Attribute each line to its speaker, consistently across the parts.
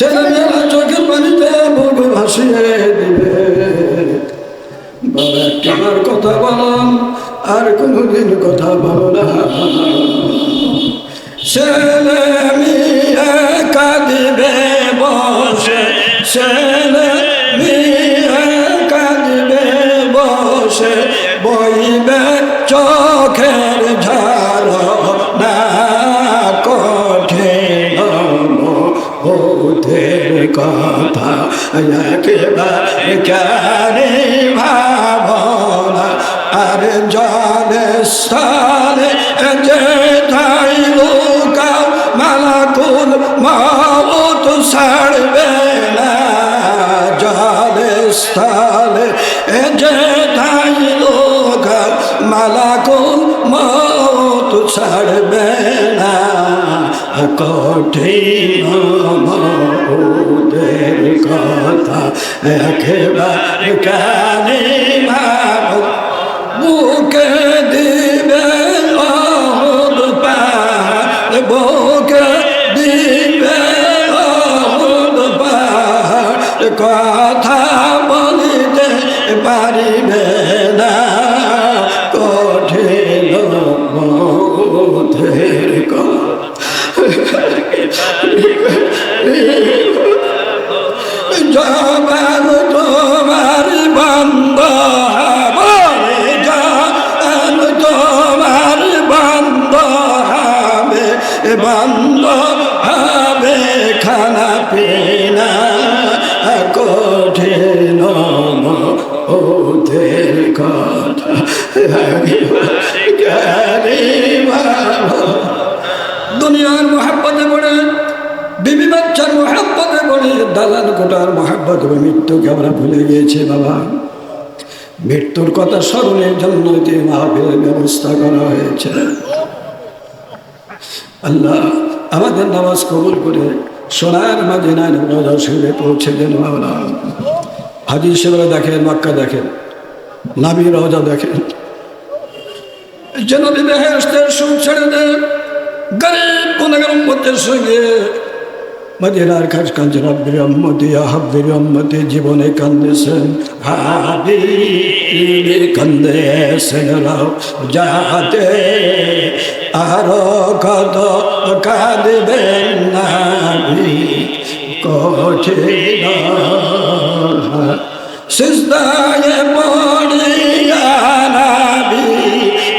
Speaker 1: ছেলেমেয়েরা চোখের পানিতে বুক ভাসিয়ে দিবে। বাবা একটাবার কথা বললাম, আর কোনোদিন কথা বলো না। ছেলে মেয়ে কাঁদিবে বসে ছেলে মেয়ে কাঁদিবে বসে, বইবে চোখের কথা একেবারে কেনে ভাবনা আর জলে স্থলে যে কঠিন ওদের কথা একেবারে কানে বুকে দিবে বুকে দিবে কথা বলিতে পারিবে জবান তোমার বন্ধ হবে, জবান তোমার বন্ধ হবে বন্ধ হবে খানা পিনা কঠিন ওদের কথা। দুনিয়ার মহাব্বতে পড়ে, বিবি বাচ্চার মহাব্বতে পড়ে দালাল কোটার মহাব্বত মৃত্যুকে আমরা ভুলে গিয়েছি বাবা। মৃত্যুর কথা স্মরণের জন্য যে ব্যবস্থা করা হয়েছে। আল্লাহ আমাদের নামাজ কবুল করে সোনার মাঝে নাই রোজা শিবে পৌঁছে দেন মাওলা হাজি শিবরা দেখেন, মক্কা দেখেন, নাবি রোজা দেখেন। যেন বেহেস্তের সুখ ছেড়ে দেন, গরিব গুণাগার উম্মতের সঙ্গে মদিনার খাস কাঞ্চ রব্বির উম্মতি হাব্বির উম্মতি জীবনে কান্দেছেন হাবিবে কান্দেছেন রাও যাতে আরও কত কাঁদবেন নাবি, কঠিন সিজদায় পড়িয়া নাবি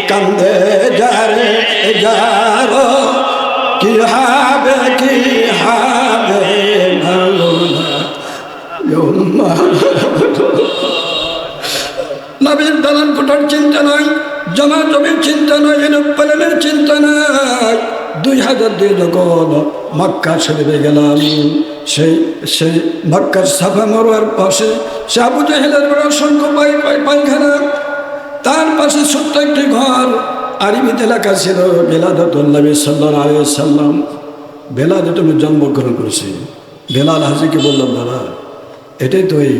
Speaker 1: কান্দে যারে যারো নবীর দালান কোটার চিন্তা নয় জমা জমির চিন্তা নয় এরোপ্লেনের চিন্তা নাই। দুই হাজার দুই যখন মক্কা শরীফে গেলাম, সেই সেই মক্কার সাফা মরোয়ার পাশে সে আবু জাহেলের বড় অসংখ্য পাই পায়খানা। তার পাশে ছোট্ট একটি ঘর আরিবিত এলাকা ছিল বেলাদতুল্লাবি সাল্লাহ আলিয়া সাল্লাম। বেলাদত আমি জন্মগ্রহণ করেছি। বেলাল হাজিকে বললাম দাদা এটাই তো এই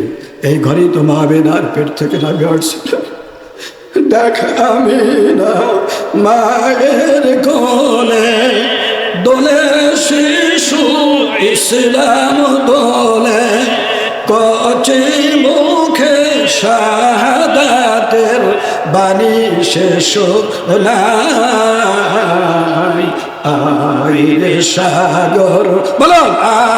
Speaker 1: এই ঘরেই তো মাহবেনার পেট থেকে নামে আসছিল দেখ আমি না মায়ের কোলে দোলে শিশু ইসলাম দোলে কচি মুখে শাহাদাতের বাণী শেষ নাই। আইরে সাগর বলো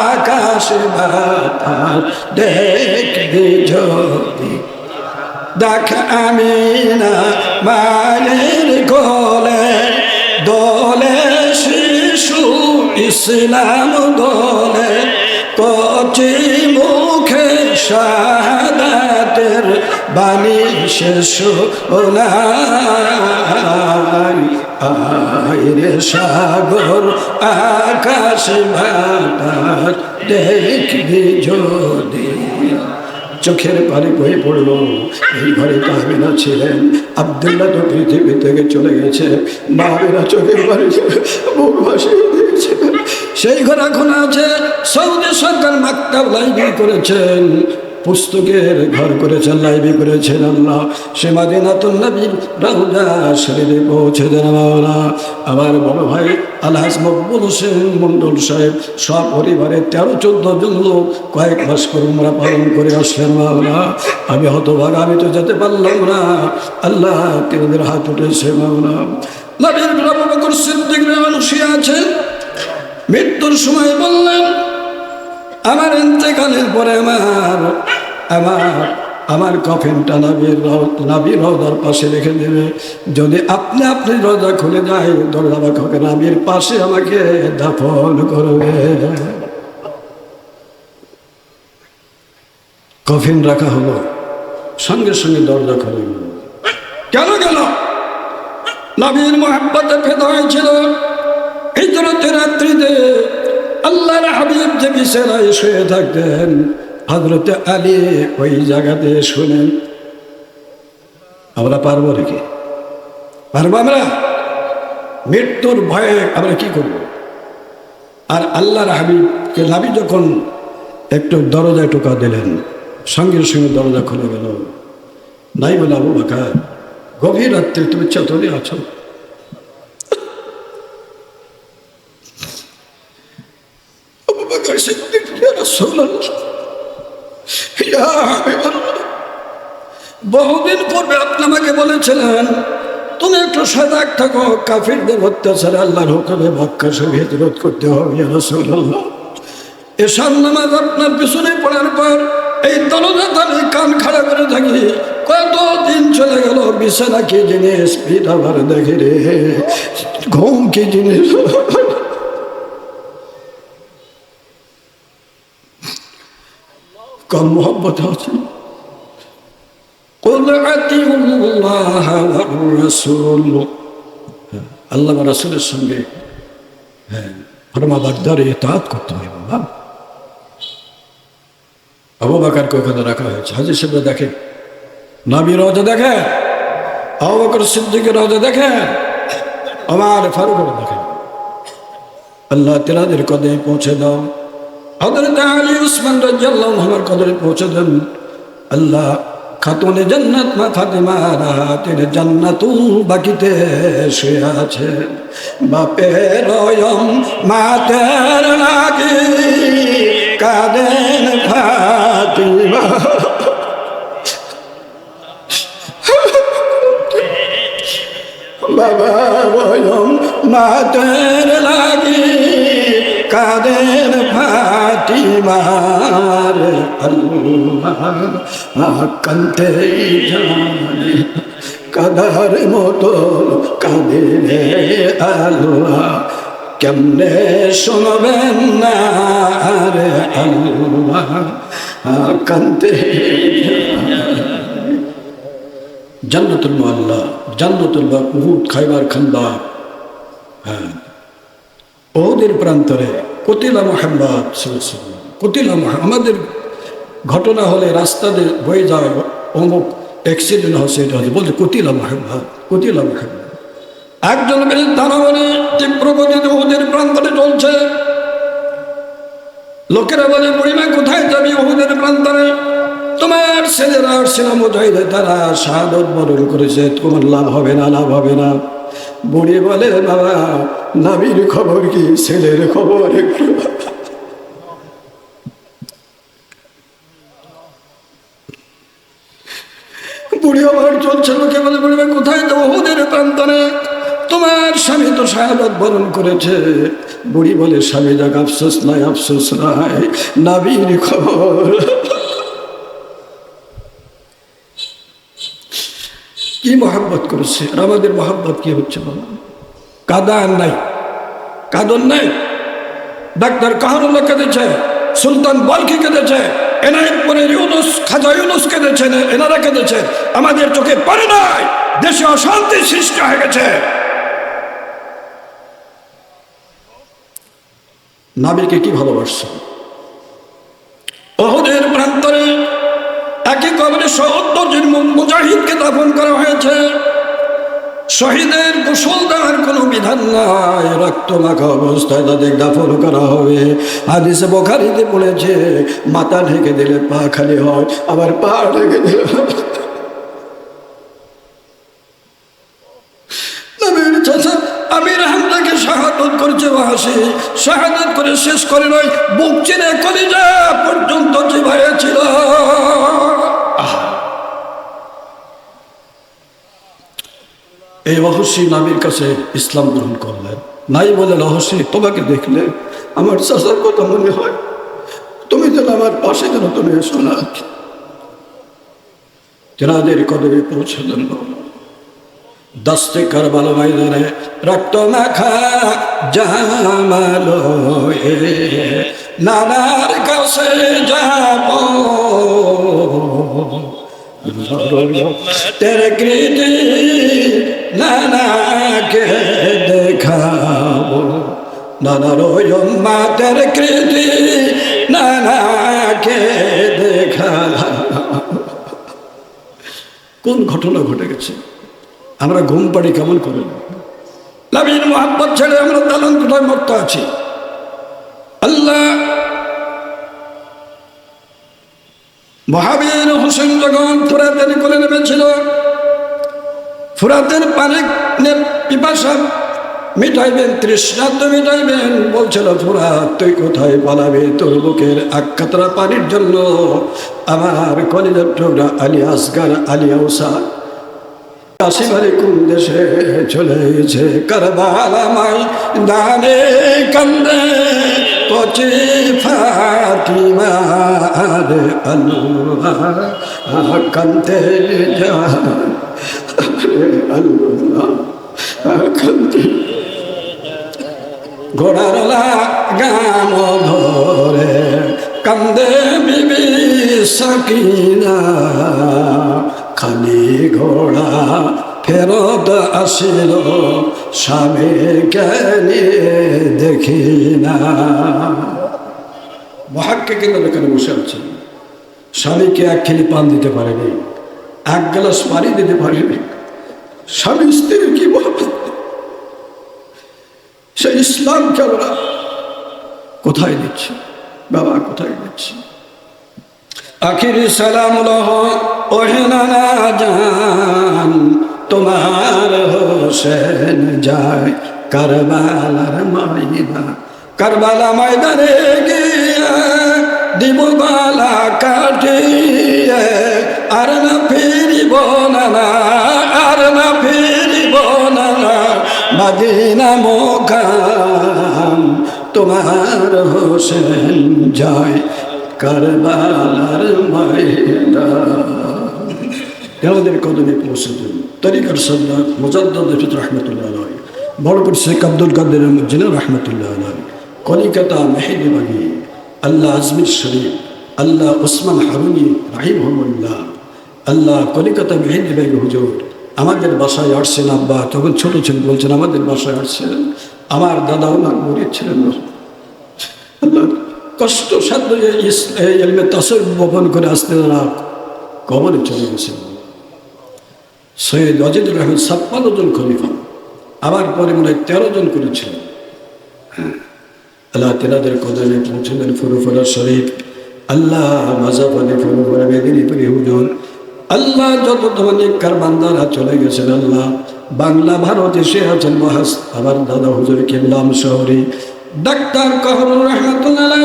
Speaker 1: আকাশ বাতাস দেখবি যদি। দেখ আমি না মায়ের গোলে দোলে শিশু ইসলাম দোলে কচি মুখে শাহাদাতের বাণী শেষ নাই আইরে সাগর, আকাশ ভাটার দেখবি যদি। চোখের পানি বয়ে পড়ল, এই ঘরে তাহমিনা ছিলেন। আবদুল্লাহ তো পৃথিবী থেকে চলে গেছে। মাহেরা চোখের পানি মুখ ভাসিয়ে সেই ঘর এখন আছে, সৌদি সরকার মাক্তাব লাইব্রেরি করেছেন। পুস্তকের ঘর করেছেন, লাইব্রেরি করেছেন আল্লাহ। সে মাদিনাতুল নবীর রাহুজা শরীরে পৌঁছে দেন মাওলা আমার বড় ভাই আলহাজ মকবুল হোসেন মন্ডল সাহেব সব পরিবারে তেরো চোদ্দ জন লোক কয়েক মাস করে আমরা পালন করে আসলেন মাওলা আমি হতভাগ, আমি তো যেতে পারলাম না। আল্লাহ কেন্দ্রের হাত উঠেছে মাওলা নবীর আবু বকর সিদ্দিক মানুষই আছেন মৃত্যুর সময় বললেন আমার ইন্তেকালের পরে আমার আমার আমার কফিনটা নাবির নাবির রোজার পাশে রেখে দেবে। যদি আপনি আপনি রোজা খুলে যায়, দরজা বাখকে নাবির পাশে আমাকে দাফন করবে। কফিন রাখা হলো। সঙ্গে সঙ্গে দরজা খুলে গেল। কেন গেল? নবীর মোহাম্মতে ফেদা হয়েছিল। হিজরতের রাত্রিতে আল্লাহর হাবিব যে বিছানায় শুয়ে থাকতেন হজরতে আলী ওই জায়গাতে শুনেন। আমরা পারব নাকি? পারব আমরা? মৃত্যুর ভয়ে আমরা কি করব? আর আল্লাহর হাবিবকে নাবি যখন একটু দরজায় টোকা দিলেন, সঙ্গে সঙ্গে দরজা খুলে গেল। নাই বলে, আবু বাকার, গভীর রাত্রে তুমি চেতনে আছো? সিদ্দিক ইয়া রাসূলুল্লাহ ইয়া হাবিবাল্লাহ বহুদিন পূর্বে আপনি আমাকে বলেছিলেন, তুমি একটু সজাগ থাকো কাফিরদের অত্যাচারে আল্লাহর হুকুমে মক্কা সব হিজরত করতে হবে এসব নামাজ আপনার পিছনে পড়ার পর এই দলজাত আমি কান খাড়া করে থাকি কত দিন চলে গেল বিছানা কি জিনিস, পিঠ আবার দেখে রে, ঘুম কি জিনিস? কম মোহব্বত আছে। হ্যাঁ, আল্লাহ রাসুলের সঙ্গে হ্যাঁ করতে হবে, বাবা। আবু বাকারকে রাখা হয়েছে। হাজির সাহেব দেখেন নাবি রজা দেখেন আবু সিদ্দিকে রজা দেখেন আমার ফারুক দেখেন আল্লাহ তেলাদের কদে পৌঁছে দাও। হজরত আলী উসমান আমার কদরে পৌঁছে দেন। আল্লাহ, খাতুনে জান্নাত মা ফাতেমা রাতের জান্নাতুল বাকিতে শুয়ে আছে। বাপের মাতের লাগি কাদেন ফাতিমা। বাবা রয়ম মাতের লাগি কাদের ফাতিমার আল্লাহ কান্তে জানে, কাদার মতো কাঁদে আল্লাহ, কেমনে শুনবেন না রে আল্লাহ কান্তে জান্নাতুল মোয়াল্লা জান্নাতুল বা উহুদ, খাইবার খান্দা হ্যাঁ। ওদের প্রান্তরে কতিলা মোহাম্মদ কতিলা আমাদের ঘটনা হলে রাস্তাতে বয়ে যায় অমুক অ্যাক্সিডেন্ট হচ্ছে, এটা হচ্ছে, বলছে কতিলা মোহাম্মদ কতিলা মোহাম্মদ। একজন বেশ দানবনে তীব্র গতিতে ওদের প্রান্তরে চলছে। লোকেরা বলে বুড়িমা কোথায় যাবি ওহুদের প্রান্তরে? তোমার ছেলেরা মুজাহিদে তারা শাহাদত বরণ করেছে, তোমার লাভ হবে না, লাভ হবে না। বুড়ি বলে, বাবা, নাবির খবর কি? ছেলের খবর একটু। বুড়ি আবার চলছে, লোকে বলে বুড়িমা কোথায় যাব ওদের প্রান্তরে? তোমার স্বামী তো শাহাদত বরণ করেছে। বুড়ি বলে, স্বামী যাক আফসোস নাই আফসোস নাই, নাবির খবর কি মহাব্বত করেছে? আর আমাদের মহাব্বত কি হচ্ছে বাবা কাদান নাই। কাদন নাই। ডাক্তার কাহারুল্লাহ কেঁদেছে? সুলতান বলকি কেঁদেছে? আমাদের চোখে নাই। দেশে অশান্তি সৃষ্টি হয়ে গেছে। নাবিকে কি ভালোবাসছে? প্রান্তরে একই কবরে মুজাহিদকে দাফন করা হয়েছে শহীদের গোসল দেওয়ার কোনো বিধান নাই। রক্ত মাখা অবস্থায় তাদের দাফন করা হবে। হাদিসে বোখারিতে পড়েছে মাথা ঢেকে দিলে পা খালি হয়, আবার পা ঢেকে দিলে শেষ করে নয়, বুক চিনে কলিজা পর্যন্ত চিবাইয়াছিল এই রহস্যি নাবির কাছে ইসলাম গ্রহণ করলেন। নাই বলে রহস্যি তোমাকে দেখলে আমার চাচার কথা মনে হয়। তুমি যেন আমার পাশে যেন তুমি এসো না। তেনাদের কদমে পৌঁছলেন দস্তে কারবাল ময়দানে রক্ত মাখা জামালো নানার কাছে যাব। তেরে কৃতি নানাকে দেখাবো নানার মা তেরে কৃতি নানাকে দেখাবো কোন ঘটনা ঘটে গেছে? আমরা ঘুম পাড়ি কেমন করে লাবির মোহাম্মদ ছেড়ে আমরা দালন কোথায় মত আছি। আল্লাহ মহাবীর হোসেন যখন ফুরাতের করে নেমেছিল। ফুরাতের পানি পিপাসা, মিটাইবেন তৃষ্ণা, তো মিটাইবেন, বলছিল, ফুরাত, তুই কোথায় পালাবে? তোর বুকের আকাতরা পানির জন্য। আমার কলিজার টুকরা আলী আসগার, আলী আউসা। কাশিবারে কোন দেশে চলে গেছে কারবালামাই দানে কান্দে কচি ফাতিমার আল্লাহ কান্দে যা আল্লাহ কান্দে ঘোড়ার গাম ধরে কান্দে বিবি সকিনা। খালি ঘোড়া ফেরত আসিল স্বামী জ্ঞানী দেখি না। মহাক্কে কিন্তু এখানে বসে আছেন স্বামীকে এক খেলি পান দিতে পারেনি, এক গ্লাস পানি দিতে পারেনি। স্বামী স্ত্রীর কি বলবে সে ইসলামকে আমরা কোথায় দিচ্ছি বাবা কোথায় দিচ্ছি আখির সালাম লহ, ওহে নানা জান তোমার হোসেন যায় কারবালার ময়দান। কারবালা ময়দানে গিয়ে দিব বালা কাটিয়ে আর না ফিরিব না আর না ফিরিব না বাদিনা মোকাম তোমার হোসেন যায় কারবালার ময়দান। কদমে পৌঁছেছেন? তরিকার সন্ন্যাস মুজাদ্দ ফিত রহমতুল্লাহ আলাই বড় করে শেখ আব্দুল কাদের মজ্জিনা রহমতুল্লাহ আলাই কলিকাতা মেহেদিবাগি, আল্লাহ আজমির শরীফ, আল্লাহ ওসমান হারুনি রাহিমহমুল্লাহ আল্লাহ কলিকাতা মেহেদিবাগি হুজুর, আমাদের বাসায় আসছেন আব্বা, তখন ছোট ছিলেন, বলছেন, আমাদের বাসায় আসছেন? আমার দাদা ওনার মরিদ ছিলেন কষ্ট সাধ্য এলমে বপন করে আসতে তারা কবরে চলে গেছেন। সৈয়দ অজিদুর রহমান ছাপ্পান্ন জন খলিফা। আবার পরে মনে হয় তেরো জন করেছিলেন। আল্লাহ তেনাদের কদমে পৌঁছলেন ফুরুফরা শরীফ। আল্লাহ মাজাফানি ফুরুফরা মেদিনীপুরি হুজুর। আল্লাহ যত তোমাদের কার বান্দারা চলে গেছেন আল্লাহ। বাংলা ভারত এসে আছেন মহাস আমার দাদা হুজুর কিনলাম শহরে। ডাক্তার কহরুর রহমতুল্লাহ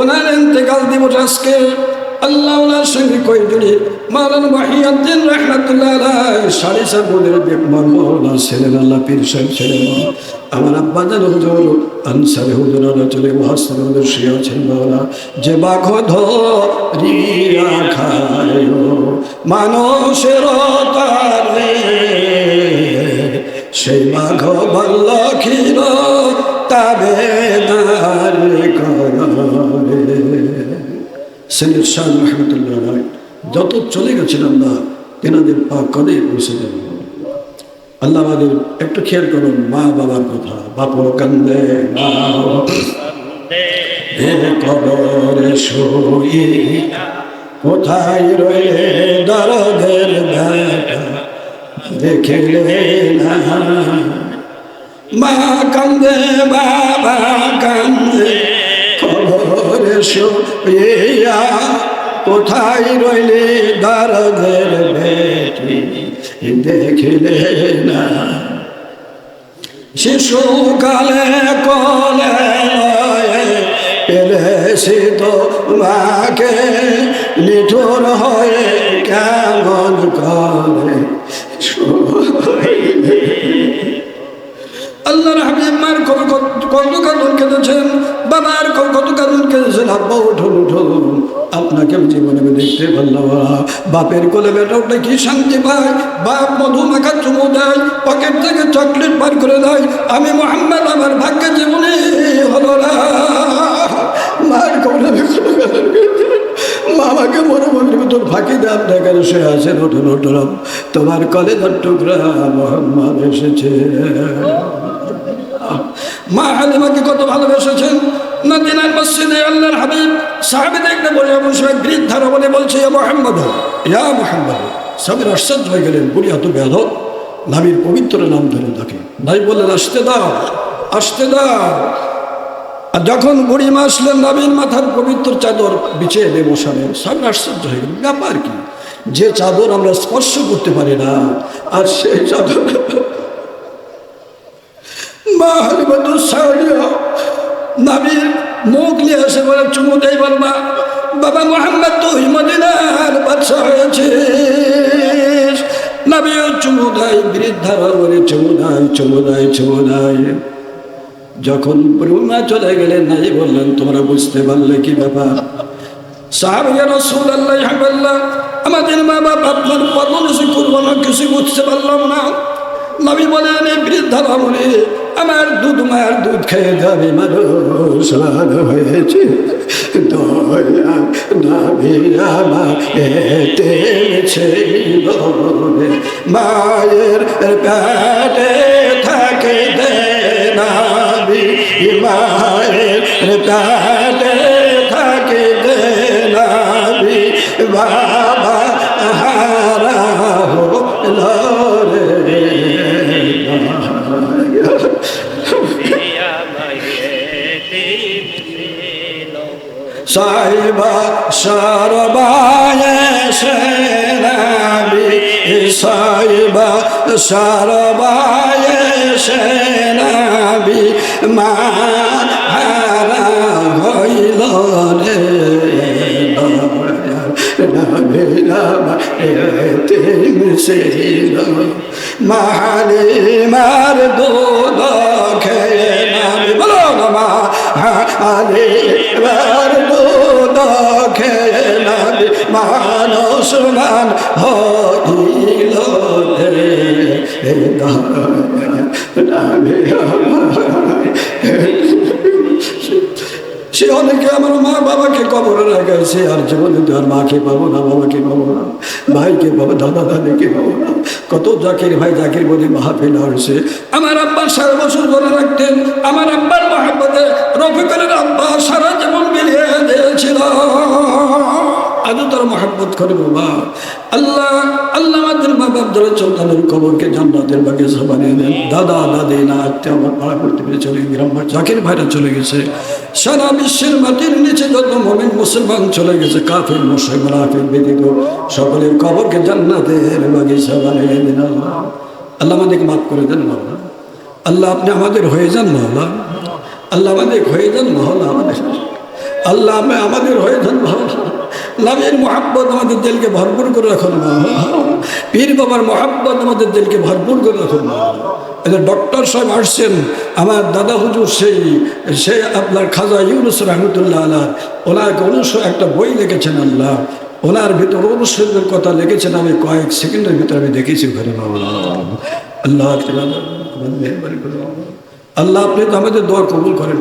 Speaker 1: ওনার ইন্তেকাল দিবস আজকে। আল্লাহ সঙ্গে কয়েকজনই মারান বাহিয়াদ্দিন রহমতুল্লাহ সাড়ে চার বোনের মৌলা ছিলেন আল্লাহ পীর সাহেব ছিলেন আমার আব্বাজান হুজুর, আনসারে হুজুরারা চলে মহাস্তর হুজুর শুয়ে মাওলা যে বাঘ ধরিয়া খায়, মানুষের তারে সেই বাঘ বল্ল ক্ষীর তবে দাঁড়ে করে। সৈয়দ শাহ রহমতুল্লাহ রায় যত চলে গেছেন আল্লাহ, তেনাদের পা কদে পৌঁছে দেন। আল্লাহ আমাদের একটু খেয়াল করুন, মা বাবার কথা। বাপ কান্দে শুয়ে কোথায় রয়ে দরদের দেখিলে না? মা কান্দে, বাবা কান্দে। শুয়া কোথায় রইলে দারদের বেটি? দেখিলে না। শিশুকালে কলে লয়ে পেলেছি তো মাকে নিঠুর হয়ে কেমন করে? আল্লাহর হাবিব মার কত কত কানুন কেঁদেছেন, বাবার কত কানুন কেঁদেছেন, আব্বা উঠুন উঠুন। আপনাকে জীবনে দেখতে পারলাম। বাপের কোলে বেটা কি শান্তি পায়? বাপ মধু মাখা চুমু দেয়, পকেট থেকে চকলেট বার করে দেয়। আমি মোহাম্মদ, আমার ভাগ্যে জীবনে হলো না। মার কেঁদেছি। মামাকে মনে মনে তোর ফাঁকি দাম দেখার সে আছে, নতুন নতুন। তোমার কলেজের টুকরা মোহাম্মদ এসেছে। মা হালিমাকে কত ভালোবেসেছেন? নদিনার মসজিদে আল্লাহর হাবিব সাহাবি দেখতে বলে এমন সময় বৃদ্ধারা বলে বলছে, ইয়া মোহাম্মদ ইয়া মোহাম্মদ। সবের আশ্চর্য হয়ে গেলেন বুড়ি এত বেধক নাবির পবিত্র নাম ধরে তাকে। ভাই বললেন, আসতে দাও আসতে দাও। আর যখন বুড়ি মা আসলেন নবীন মাথার পবিত্র চাদর বিছিয়ে দিয়ে বসালেন সব আশ্চর্য হয়ে গেল ব্যাপার কি? যে চাদর আমরা স্পর্শ করতে পারি না, আর সেই চাদর মা হালিমাতুর নবীর মুখ নিয়ে এসে বলে, চুমু দেই বলবা, বাবা মোহাম্মদ তুই মদিনার বাদশা হয়েছিস। নবীও চুমু দেয় বৃদ্ধারা বলে চুমু দেয় চুমু দেয় চুমু দেয় যখন ব্রহ্মা চলে গেলেন নাই বললেন, তোমরা বুঝতে পারলে কি ব্যাপার? আমাদের মা বাপ আপনার পদনসি করব না কিছু বুঝতে পারলাম না। নবী বলেন এই বৃদ্ধা বামনে আমার দুধ, মায়ের দুধ খেয়ে যাবে মানুষ হয়েছে। দয়া আমার এতে ছিল। মায়ের পেটে থাকে দে নাবি মায়ের পেটে থাকে দে নাবি বাবা হারা হলো রে। সাইবা সরবায় সেনাবি সাইবা সরবায় সেনাবি মা মার দুধ খেয়ে নামি বলো না মানুষ মান হইল সে অনেকে আমার মা বাবাকে কবরে রাখাইছে আর জীবনে তো আর মাকে পাবো না, বাবাকে পাবো না, ভাইকে পাবো, দাদা দাদিকে পাবো না। কত জাকির ভাই জাকির বলে মাহফিল আসছে আমার আব্বা সারা বছর ধরে রাখতেন, আমার আব্বার মহাব্বতে রফিকুলের আব্বা সারা জীবন মিলিয়ে দিয়েছিল। আজও তারা মহাব্বত করে বাবা। আল্লাহ আল্লাহ আমাদের বাপ ধরে চৌতানের কবরকে জান্নাতের বাগিচা বানিয়ে দেন। দাদা, দাদি না আত্মীয় আমার পাড়া করতে পেরে চলে গ্রাম জাকির ভাইরা চলে গেছে। সারা বিশ্বের মাটির নিচে যত মমিন মুসলমান চলে গেছে, কাফির মুসলিম মুনাফিক ব্যতীত সকলের কবরকে জান্নাতের বাগিচা বানিয়ে দিন আল্লাহ। আল্লাহ আমাদেরকে মাফ করে দেন মাওলা আল্লাহ আপনি আমাদের হয়ে যান মাওলা আল্লাহ আমাদের হয়ে যান মহলা আমাদের আল্লাহ আমাদের হয়ে যান মহলা নবীর মোহাব্বত আমাদের দিলকে ভরপুর করে রাখুন পীর বাবার মোহাব্বত আমাদের দিলকে ভরপুর করে রাখুন ডক্টর সাহেব আসছেন, আমার দাদা হুজুর সেই, সে আপনার খাজা ইউনুস রহমতুল্লাহ আল্লাহ ওনাকে উনিশশো একটা বই লিখেছেন আল্লাহ। ওনার ভিতর অনুষ্ঠের কথা লিখেছেন, আমি কয়েক সেকেন্ডের ভিতরে আমি দেখেছি ওখানে আল্লাহ মেহরবানি করে আল্লাহ, আপনি তো আমাদের দোয়া কবুল করেন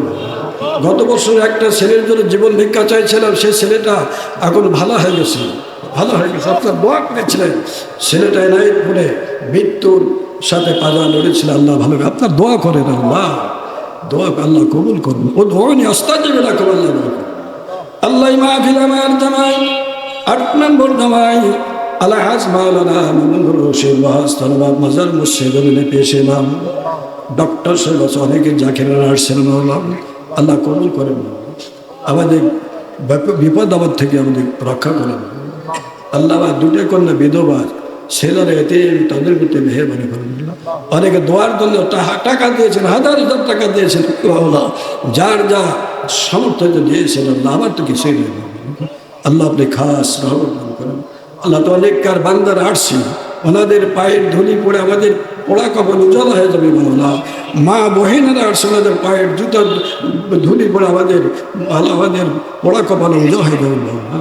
Speaker 1: গত বছর একটা ছেলের জন্য জীবন ভিক্ষা চাইছিলাম, সেই ছেলেটা এখন ভালো হয়ে গেছে। ভালো হয়ে গেছে, আপনার দোয়া করেছিলেন। ছেলেটা এনাই পড়ে মৃত্যুর সাথে পাজা লড়েছিল আল্লাহ ভালো আপনার দোয়া করেন আল্লাহ দোয়া আল্লাহ কবুল করুন। ও দোয়া নিয়ে আস্তা যাবে না আল্লাহ করুন। আল্লাহ মাহফিল আমার জামাই, আট নম্বর জামাই আলহাজ মাওলানা মামুনুর রশিদ ওয়াজ তলবা মাজার মুর্শিদে পেশ ইমাম। ডক্টর সাহেব আছে, অনেকে জাকির নার্সের মাওলাম আল্লাহ কবুল করেন। আমাদের বিপ- বিপদ আপদ থেকে আমাদের রক্ষা করেন। আল্লাহ দুটো কন্যা বিধবা, ছেলেরা এতে তাদের প্রতি মেহরবানি করেন। অনেকে দোয়ার জন্য টাকা দিয়েছেন, হাজার হাজার টাকা দিয়েছেন। যার যা সামর্থ্য দিয়েছেন, আল্লাহ আমার তো কিছুই নেই। আল্লাহ আপনি খাস রহমত দান করেন। আল্লাহ তো অনেক কার বান্দার আসছি ওনাদের পায়ের ধুলি পড়ে আমাদের পোড়া কপাল উজ্জ্বল হয়ে যাবে বাংলা মা বহিনেরা আসছে, ওনাদের পায়ের জুতার ধুলি পড়ে আমাদের আমাদের পোড়া কপাল উজ্জ্বল হয়ে যাবে বাংলা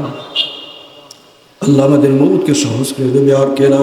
Speaker 1: আল্লাহ আমাদের মৌতকে সহজ করে দেবে, আর কেনা